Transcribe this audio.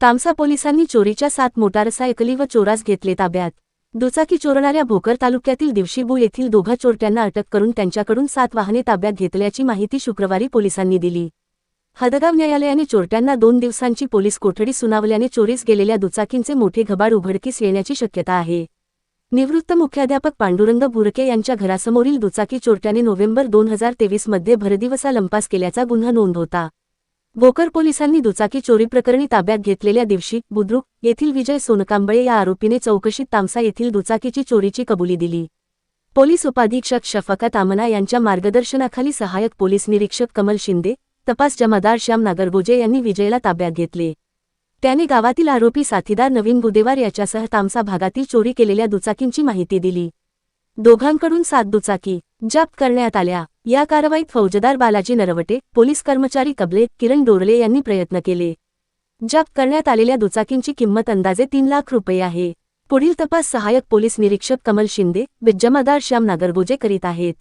तामसा पोलिसांनी चोरीच्या सात मोटारसायकली व चोरास घेतले ताब्यात. दुचाकी चोरणाऱ्या भोकर तालुक्यातील दिवशीबू येथील दोघा चोरट्यांना अटक करून त्यांच्याकडून सात वाहने ताब्यात घेतल्याची माहिती शुक्रवारी पोलिसांनी दिली. हदगाव न्यायालयाने चोरट्यांना दोन दिवसांची पोलीस कोठडी सुनावल्याने चोरीस गेलेल्या दुचाकींचे मोठे घबाड उघडकीस येण्याची शक्यता आहे. निवृत्त मुख्याध्यापक पांडुरंग बुरके यांच्या घरासमोरील दुचाकी चोरट्याने नोव्हेंबर दोन हजार तेवीसमध्ये भरदिवसा लंपास केल्याचा गुन्हा नोंद होता. भोकर पोलिसांनी दुचाकी चोरी प्रकरणी ताब्यात घेतलेल्या दिवशी बुद्रुक येथील विजय सोनकांबळे या आरोपीने चौकशीत तामसा येथील दुचाकीची चोरीची कबुली दिली. पोलीस उपाधीक्षक शफकत आमना यांच्या मार्गदर्शनाखाली सहाय्यक पोलीस निरीक्षक कमल शिंदे तपास जमादार श्याम नागरगोजे यांनी विजयला ताब्यात घेतले. त्याने गावातील आरोपी साथीदार नवीन बुदेवार याच्यासह तामसा भागातील चोरी केलेल्या दुचाकींची माहिती दिली. दोघांकडून सात दुचाकी जप्त करण्यात आल्या. या कारवाईत फौजदार बालाजी नरवटे पोलीस कर्मचारी कबले किरण डोरले यांनी प्रयत्न केले. जप्त करण्यात आलेल्या दुचाकींची किंमत अंदाजे तीन लाख रुपये आहे. पुढील तपास सहाय्यक पोलीस निरीक्षक कमल शिंदे बिज्जमादार श्याम नागरगोजे करीत आहेत.